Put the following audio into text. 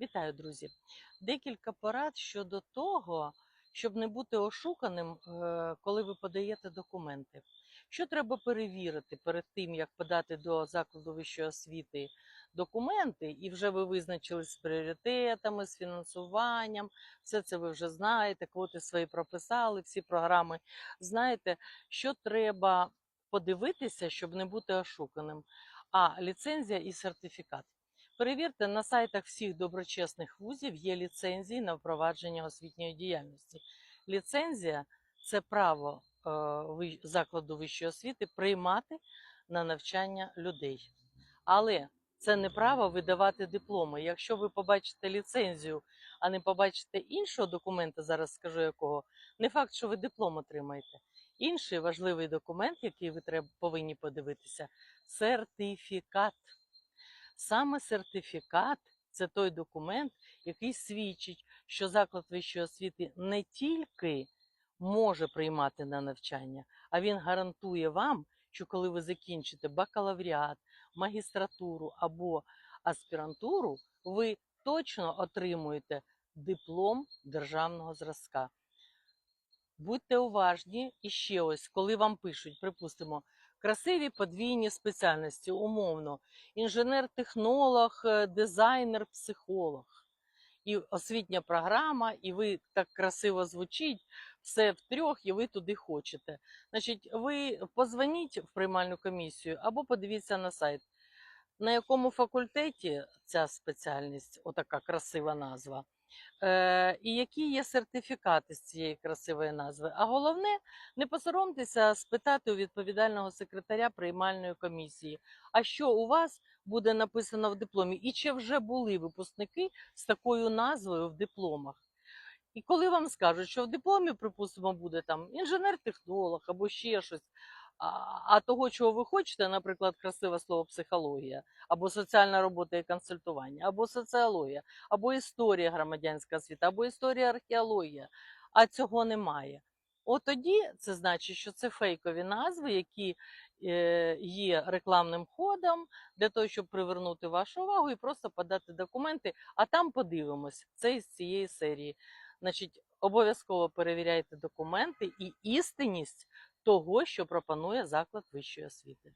Вітаю, друзі! Декілька порад щодо того, щоб не бути ошуканим, е, коли ви подаєте документи. Що треба перевірити перед тим, як подати до закладу вищої освіти документи, і вже ви визначились з пріоритетами, з фінансуванням, все це ви вже знаєте, квоти свої прописали, всі програми знаєте, що треба подивитися, щоб не бути ошуканим. А ліцензія і сертифікат. Перевірте, на сайтах всіх доброчесних вузів є ліцензії на впровадження освітньої діяльності. Ліцензія це право е, закладу вищої освіти приймати на навчання людей. Але це не право видавати дипломи. Якщо ви побачите ліцензію, а не побачите іншого документа, зараз скажу якого, не факт, що ви диплом отримаєте. Інший важливий документ, який ви повинні подивитися, сертифікат. Саме сертифікат це той документ, який свідчить, що заклад вищої освіти не тільки може приймати на навчання, а він гарантує вам, що коли ви закінчите бакалавріат, магістратуру або аспірантуру, ви точно отримуєте диплом державного зразка. Будьте уважні і ще ось, коли вам пишуть, припустимо, красиві подвійні спеціальності, умовно, інженер-технолог, е, дизайнер, психолог. І освітня програма, і ви так красиво звучить, все в трьох, і ви туди хочете. Значить, ви позвоніть в приймальну комісію або подивіться на сайт, на якому факультеті ця спеціальність, отака красива назва, е, і які є сертифікати з цієї красивої назви. А головне, не посоромтеся спитати у відповідального секретаря приймальної комісії, а що у вас буде написано в дипломі, і чи вже були випускники з такою назвою в дипломах. І коли вам скажуть, що в дипломі, припустимо, буде там інженер-технолог або ще щось, а, того, чого ви хочете, наприклад, красиве слово психологія, або соціальна робота і консультування, або соціологія, або історія громадянська освіта, або історія археологія, а цього немає. От тоді це значить, що це фейкові назви, які е, є рекламним ходом для того, щоб привернути вашу увагу і просто подати документи, а там подивимось. Це із цієї серії. Значить, обов'язково перевіряйте документи і істинність того, що пропонує заклад вищої освіти.